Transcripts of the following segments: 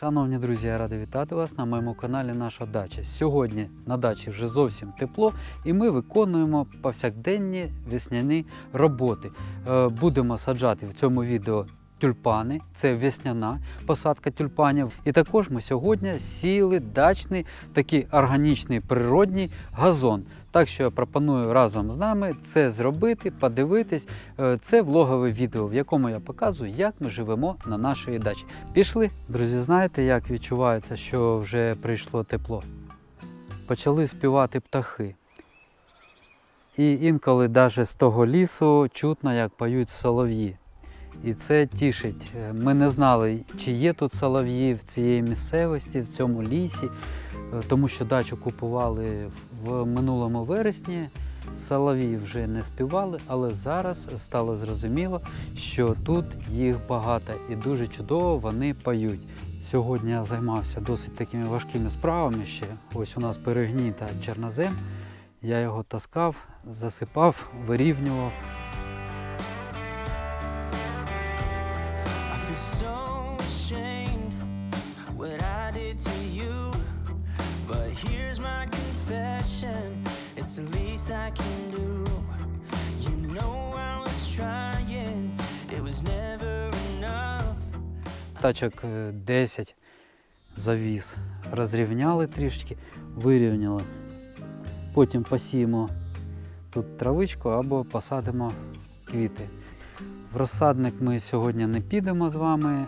Шановні друзі, я радий вітати вас на моєму каналі Наша дача. Сьогодні на дачі вже зовсім тепло, і ми виконуємо повсякденні весняні роботи. Е, Будемо саджати в цьому відео тюльпани, це весняна посадка тюльпанів. І також ми сьогодні сіяли дачний такий органічний природній газон. Так що я пропоную разом з нами це зробити, подивитись. Е, Це влогове відео, в якому я показую, як ми живемо на нашій дачі. Пішли. Друзі, знаєте, як відчувається, що вже прийшло тепло? Почали співати птахи. І інколи навіть з того лісу чутно, як поють солов'ї. І це тішить. Ми не знали, чи є тут солов'ї в цієї місцевості, в цьому лісі, тому що дачу купували в минулому вересні. Солов'ї вже не співали, але зараз стало зрозуміло, що тут їх багато і дуже чудово вони поють. Сьогодні я займався досить такими важкими справами ще. Ось у нас перегній та чорнозем. Я його таскав, засипав, вирівнював. Тачок е, 10 завіз. Розрівняли трішки, вирівняли. Потім посіємо тут травичку або посадимо квіти. В розсадник ми сьогодні не підемо з вами,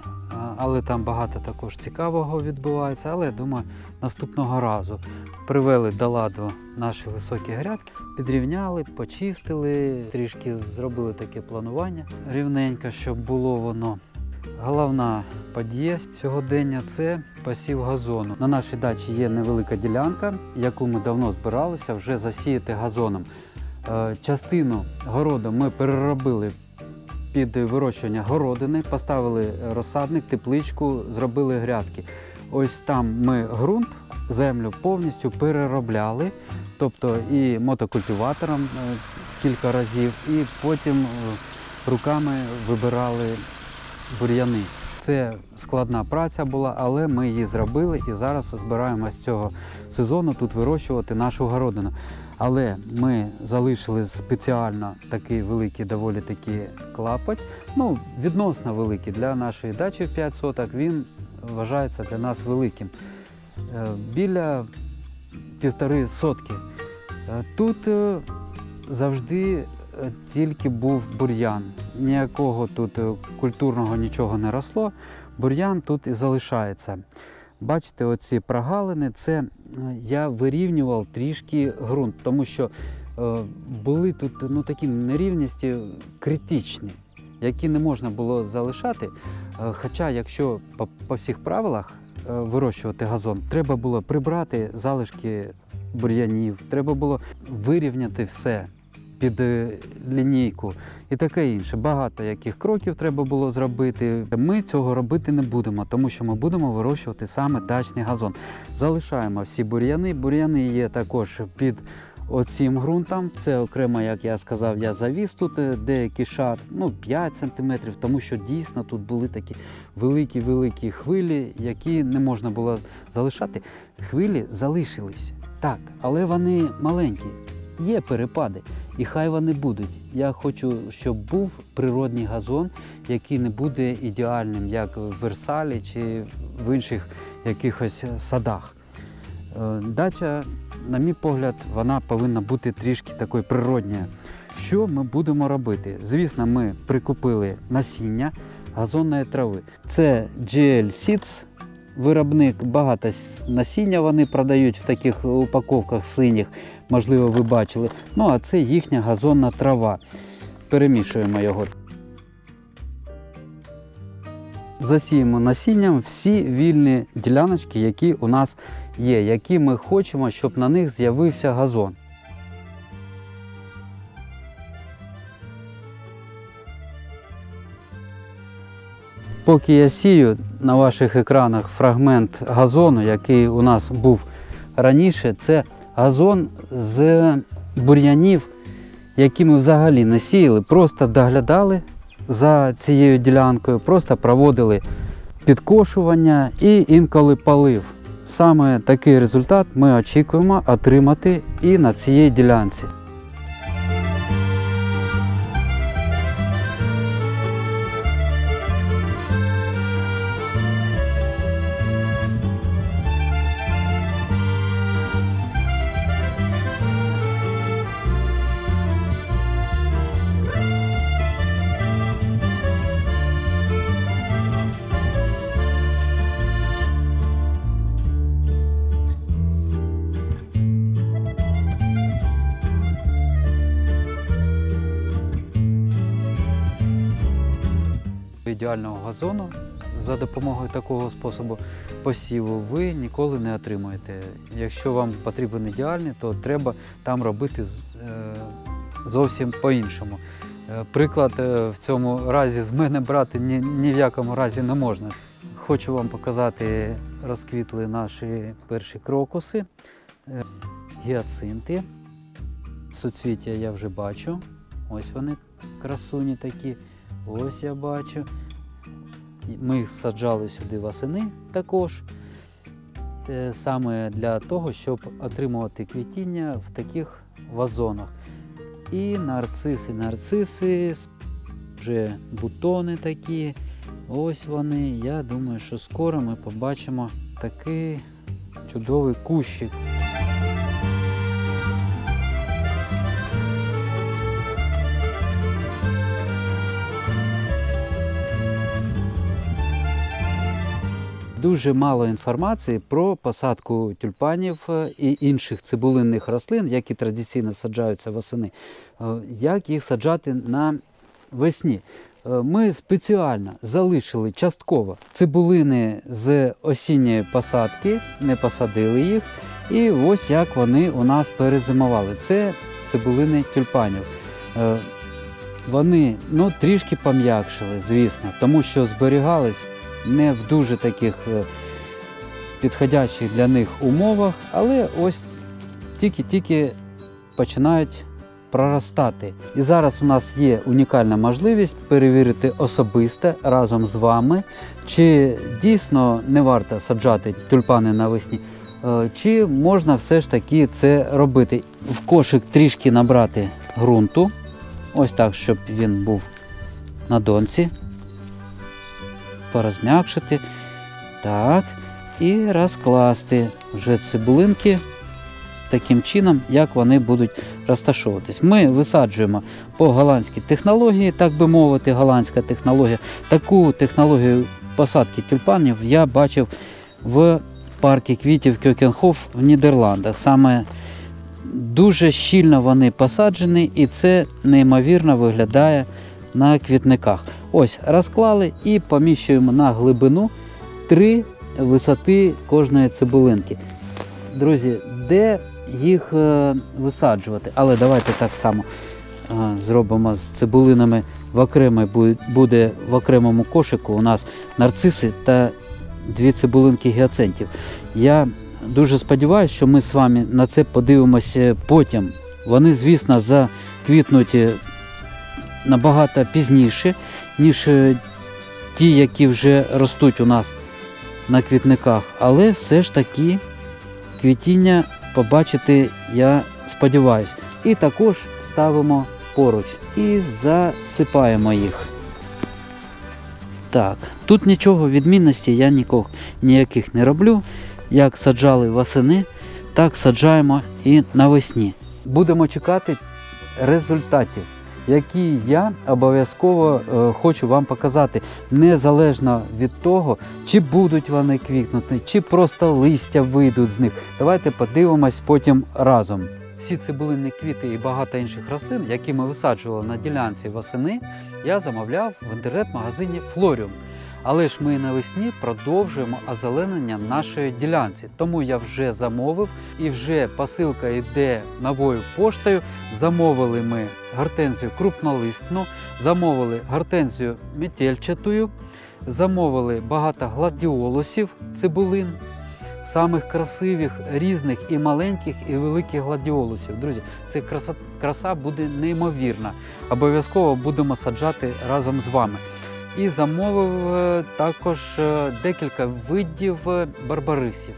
але там багато також цікавого відбувається. Але я думаю, наступного разу привели до ладу наші високі грядки, підрівняли, почистили, трішки зробили таке планування рівненько, щоб було воно. Головна подія сьогодення це посів газону. На нашій дачі є невелика ділянка, яку ми давно збиралися вже засіяти газоном. Е, Частину городу ми переробили під вирощування городини, поставили розсадник, тепличку, зробили грядки. Ось там ми ґрунт, землю повністю переробляли, тобто і мотокультиватором е, кілька разів, і потім е, руками вибирали бур'яни. Це складна праця була, але ми її зробили і зараз збираємо з цього сезону тут вирощувати нашу городину. Але ми залишили спеціально такий великий, доволі таки клапоть. Ну, відносно великий для нашої дачі в 5 соток. Він вважається для нас великим. Е, Біля півтори сотки. Е, Тут е, завжди тільки був бур'ян. Ніякого тут е, культурного нічого не росло. Бур'ян тут і залишається. Бачите, оці прогалини, це е, я вирівнював трішки ґрунт, тому що е, були тут ну, такі нерівності критичні, які не можна було залишати. Хоча, якщо по, по всіх правилах вирощувати газон, треба було прибрати залишки бур'янів, треба було вирівняти все під е, лінійку і таке інше. Багато яких кроків треба було зробити. Ми цього робити не будемо, тому що ми будемо вирощувати саме дачний газон. Залишаємо всі бур'яни. Бур'яни є також під оцим ґрунтом. Це окремо, як я сказав, я завіз тут е, деякий шар, ну 5 см, тому що дійсно тут були такі великі-великі хвилі, які не можна було залишати. Хвилі залишилися. Так, але вони маленькі. Є перепади, і хай вони будуть. Я хочу, щоб був природний газон, який не буде ідеальним, як в Версалі чи в інших якихось садах. Е, Дача, на мій погляд, вона повинна бути трішки такою природньою. Що ми будемо робити? Звісно, ми прикупили насіння газонної трави. Це GL Seeds, виробник, багато насіння вони продають в таких упаковках синіх, можливо, ви бачили. Ну а це їхня газонна трава. Перемішуємо його. Засіємо насінням всі вільні діляночки, які у нас є, які ми хочемо, щоб на них з'явився газон. Поки я сію на ваших екранах фрагмент газону, який у нас був раніше, це газон з бур'янів, які ми взагалі не сіяли, просто доглядали за цією ділянкою, просто проводили підкошування і інколи полив. Саме такий результат ми очікуємо отримати і на цій ділянці. Ідеального газону за допомогою такого способу посіву ви ніколи не отримаєте. Якщо вам потрібен ідеальний, то треба там робити е, зовсім по-іншому. Е, Приклад е, в цьому разі з мене брати ні, ні в якому разі не можна. Хочу вам показати, розквітли наші перші крокуси, гіацинти. Суцвіття я вже бачу. Ось вони красуні такі. Ось я бачу. Ми саджали сюди восени також. е, Саме для того, щоб отримувати квітіння в таких вазонах. І нарциси, нарциси, вже бутони такі. Ось вони. Я думаю, що скоро ми побачимо такий чудовий кущик. Дуже мало інформації про посадку тюльпанів е, і інших цибулинних рослин, які традиційно саджаються восени. Е, Як їх саджати на весні? Е, Ми спеціально залишили частково цибулини з осінньої посадки, не посадили їх. І ось як вони у нас перезимували. Це цибулини тюльпанів. Вони ну, трішки пом'якшили, звісно, тому що зберігались не в дуже таких е, підходячих для них умовах, але ось тільки-тільки починають проростати. І зараз у нас є унікальна можливість перевірити особисто разом з вами, чи дійсно не варто саджати тюльпани навесні, е, чи можна все ж таки це робити. В кошик трішки набрати ґрунту, ось так, щоб він був на донці порозм'якшити. Так. І розкласти вже цибулинки таким чином, як вони будуть розташовуватись. Ми висаджуємо по голландській технології, так би мовити, голландська технологія. Таку технологію посадки тюльпанів я бачив в парку квітів Кьокенхоф в Нідерландах. Саме дуже щільно вони посаджені, і це неймовірно виглядає на квітниках. Ось розклали і поміщуємо на глибину 3 висоти кожної цибулинки. Друзі, де їх е, висаджувати? Але давайте так само е, зробимо з цибулинами в окремий буде в окремому кошику у нас нарциси та дві цибулинки гіацинтів. Я дуже сподіваюся, що ми з вами на це подивимося потім. Вони, звісно, заквітнуть набагато пізніше, ніж е, ті, які вже ростуть у нас на квітниках. Але все ж таки квітіння побачити, я сподіваюся. І також ставимо поруч і засипаємо їх. Так, тут нічого відмінності я нікого, ніяких не роблю. Як саджали восени, так саджаємо і навесні. Будемо чекати результатів, які я обов'язково е, хочу вам показати, незалежно від того, чи будуть вони квітнути, чи просто листя вийдуть з них. Давайте подивимось потім разом. Всі цибулинні квіти і багато інших рослин, які ми висаджували на ділянці восени, я замовляв в інтернет-магазині Флоріум. Але ж ми навесні продовжуємо озеленення нашої ділянці. Тому я вже замовив і вже посилка йде новою поштою. Замовили ми гортензію крупнолистну, замовили гортензію метельчатую, замовили багато гладіолусів, цибулин, самих красивих, різних і маленьких, і великих гладіолусів. Друзі, це краса, краса буде неймовірна. Обов'язково будемо саджати разом з вами. І замовив е, також е, декілька видів е, барбарисів.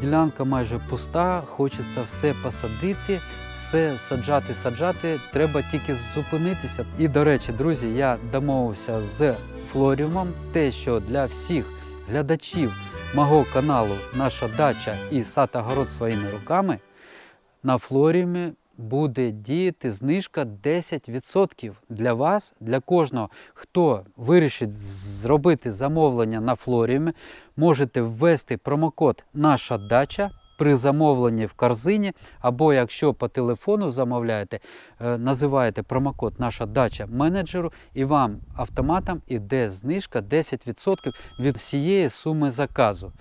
Ділянка майже пуста, хочеться все посадити, все саджати, саджати. Треба тільки зупинитися. І до речі, друзі, я домовився з Флоріумом, те, що для всіх глядачів мого каналу Наша дача і сад огород своїми руками на Флоріумі буде діяти знижка 10% для вас, для кожного, хто вирішить зробити замовлення на Флоріумі, можете ввести промокод Наша дача при замовленні в корзині, або якщо по телефону замовляєте, е, називаєте промокод Наша дача менеджеру, і вам автоматом іде знижка 10% від всієї суми заказу.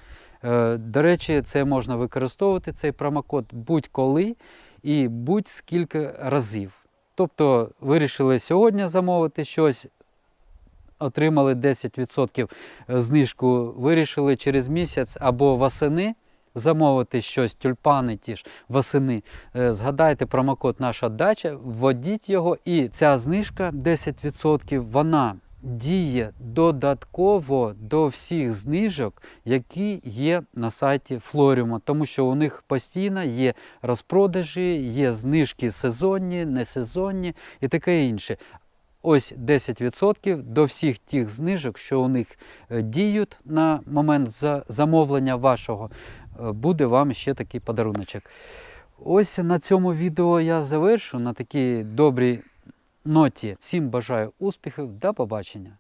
Е, До речі, це можна використовувати цей промокод будь-коли і будь-скільки разів. Тобто вирішили сьогодні замовити щось, отримали 10% знижку, вирішили через місяць або восени замовити щось, тюльпани ті ж восени. Е, Згадайте промокод Наша дача, вводіть його, і ця знижка 10% вона діє додатково до всіх знижок, які є на сайті Флоріума, тому що у них постійно є розпродажі, є знижки сезонні, несезонні і таке інше. Ось 10% до всіх тих знижок, що у них е, діють на момент замовлення вашого, е, буде вам ще такий подаруночок. Ось на цьому відео я завершу на такій добрій ноті. Всім бажаю успіхів, до побачення!